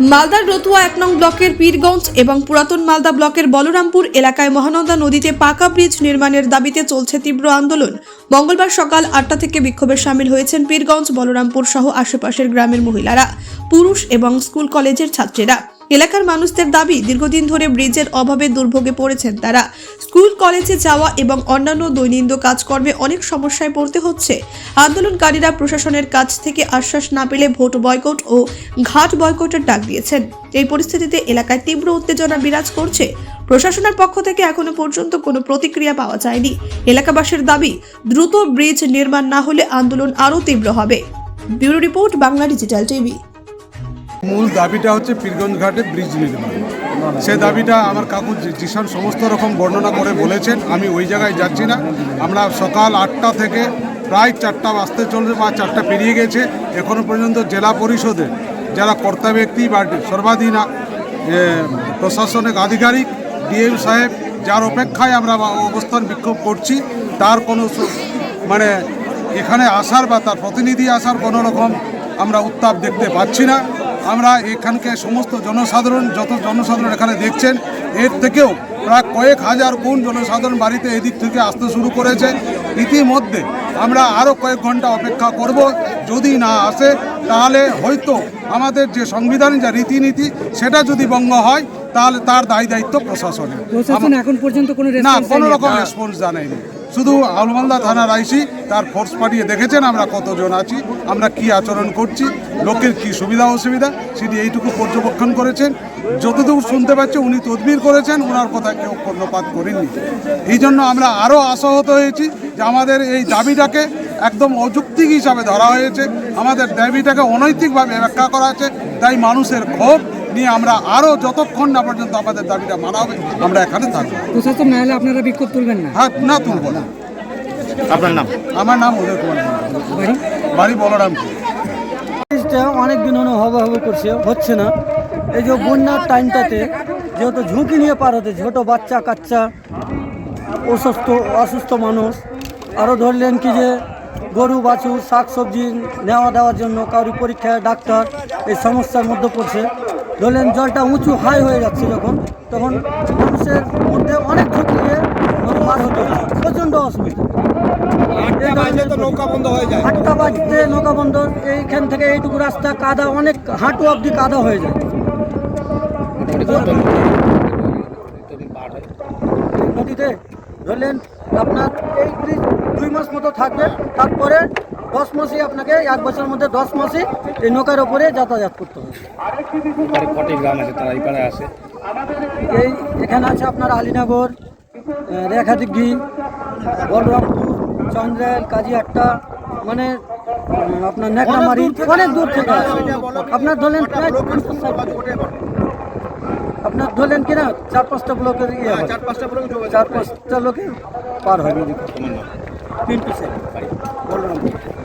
মালদার রতুয়া এক নং ব্লকের পীরগঞ্জ এবং পুরাতন মালদা ব্লকের বলরামপুর এলাকায় মহানন্দা নদীতে পাকা ব্রিজ নির্মাণের দাবিতে চলছে তীব্র আন্দোলন। মঙ্গলবার সকাল আটটা থেকে বিক্ষোভে সামিল হয়েছেন পীরগঞ্জ, বলরামপুর সহ আশেপাশের গ্রামের মহিলারা, পুরুষ এবং স্কুল কলেজের ছাত্রীরা। এলাকার মানুষদের দাবি, দীর্ঘদিন ধরে ব্রিজের অভাবে দুর্ভোগে পড়েছেন তারা। স্কুল, কলেজে যাওয়া এবং অন্যান্য দৈনন্দিন কাজকর্মে অনেক সমস্যায় পড়তে হচ্ছে। আন্দোলনকারীরা প্রশাসনের কাছ থেকে আশ্বাস না পেলে ভোট বয়কট ও ঘাট বয়কটের ডাক দিয়েছেন। এই পরিস্থিতিতে এলাকায় তীব্র উত্তেজনা বিরাজ করছে। প্রশাসনের পক্ষ থেকে এখনও পর্যন্ত কোনো প্রতিক্রিয়া পাওয়া যায়নি। এলাকাবাসীর দাবি, দ্রুত ব্রিজ নির্মাণ না হলে আন্দোলন আরও তীব্র হবে। Bureau report, Bangla digital TV. মূল দাবিটা হচ্ছে পীরগঞ্জ ঘাটে ব্রিজ নির্মাণ। সে দাবিটা আমার কাকু জি- জিশান সমস্ত রকম বর্ণনা করে বলেছেন, আমি ওই জায়গায় যাচ্ছি না। আমরা সকাল আটটা থেকে প্রায় চারটা বাজতে চলছে বা চারটা পেরিয়ে গেছে, এখনও পর্যন্ত জেলা পরিষদের যারা কর্তা ব্যক্তি বা সর্বাধীন প্রশাসনিক আধিকারিক, ডিএম সাহেব, যার অপেক্ষায় আমরা অবস্থান বিক্ষোভ করছি, তার কোনো মানে এখানে আসার বা তার প্রতিনিধি আসার কোনো রকম আমরা উত্তাপ দেখতে পাচ্ছি না। আমরা এখানকার সমস্ত জনসাধারণ যত জনসাধারণ এখানে দেখছেন এর থেকেও প্রায় কয়েক হাজার গুণ জনসাধারণ বাড়িতে এদিক থেকে আসতে শুরু করেছে। ইতিমধ্যে আমরা আরও কয়েক ঘণ্টা অপেক্ষা করব। যদি না আসে তাহলে হয়তো আমাদের যে সংবিধান যা রীতিনীতি সেটা যদি ভঙ্গ হয় তাহলে তার দায় দায়িত্ব প্রশাসনের। প্রশাসন এখন পর্যন্ত কোনো না কোনো রকম রেসপন্স জানায়নি। শুধু আলমালদা থানার আইসি, তার ফোর্স পাঠিয়ে দেখেছেন আমরা কতজন আছি, আমরা কি আচরণ করছি, লোকের কি সুবিধা অসুবিধা সেটি এইটুকু পর্যবেক্ষণ করেছেন। যতটুকু শুনতে পাচ্ছি উনি তদবির করেছেন ওনার কথা কেউ কর্ণপাত করেননি। এই জন্য আমরা আরও আশাহত হয়েছি যে আমাদের এই দাবিটাকে একদম অযৌক্তিক হিসাবে ধরা হয়েছে। আমাদের দাবিটাকে অনৈতিকভাবে ব্যাখ্যা করা হয়েছে তাই মানুষের ক্ষোভ নিয়ে আমরা আরও যতক্ষণ না পর্যন্ত আমাদের দাবিটা মানা হবে আমরা এখানে থাকব। প্রশাসন না হলে আপনারা বিক্ষোভ তুলবেন না? হ্যাঁ না তুলব না। আপনার নাম? আমার নাম উদয় কুমার বাড়ি? বলরামপুর। অনেক দিন হলো হবে হবে করছে হচ্ছে না। এই যে বন্যার টাইমটাতে যেহেতু ঝুঁকি নিয়ে পার হতে ছোটো বাচ্চা কাচ্চা অসুস্থ অসুস্থ মানুষ আরও ধরলেন কি যে গরু বাছুর শাক সবজি নেওয়া দেওয়ার জন্য কারোর পরীক্ষায় ডাক্তার এই সমস্যার মধ্যে পড়ছে। ধরলেন জলটা উঁচু হাই হয়ে যাচ্ছে যখন তখন মানুষের মধ্যে অনেক ঝুঁকি নিয়ে পার হতে হচ্ছে। প্রচণ্ড অসুবিধা। হয়ে আটটা বাজতে নৌকা বন্ধ এইখান থেকে এইটুকু রাস্তা কাদা অনেক হাঁটু অবধি কাদা হয়ে যায়। নদীতে ধরলেন আপনার এই ব্রিজ দুই মাস মতো থাকবে তারপরে দশ মাসে আপনাকে এক বছরের মধ্যে দশ মাসে এই নৌকার ওপরে যাতায়াত করতে হবে। কটি গ্রাম আছে? তারা এপারে আসে এই এখানে আছে আপনার আলীনগর রেখাদিঘি বলরামপুর চন্দ্রেল কাজিয়াট্টা মানে আপনার নেকড়ামারি অনেক দূর থেকে আপনার ধরলেন প্রায় আপনার ধরলেন কিনা? চার পাঁচটা ব্লকের ইয়ে হয়। চার পাঁচটা লোকে পার হয় নদী পিন্টু সেন বলরামপুর।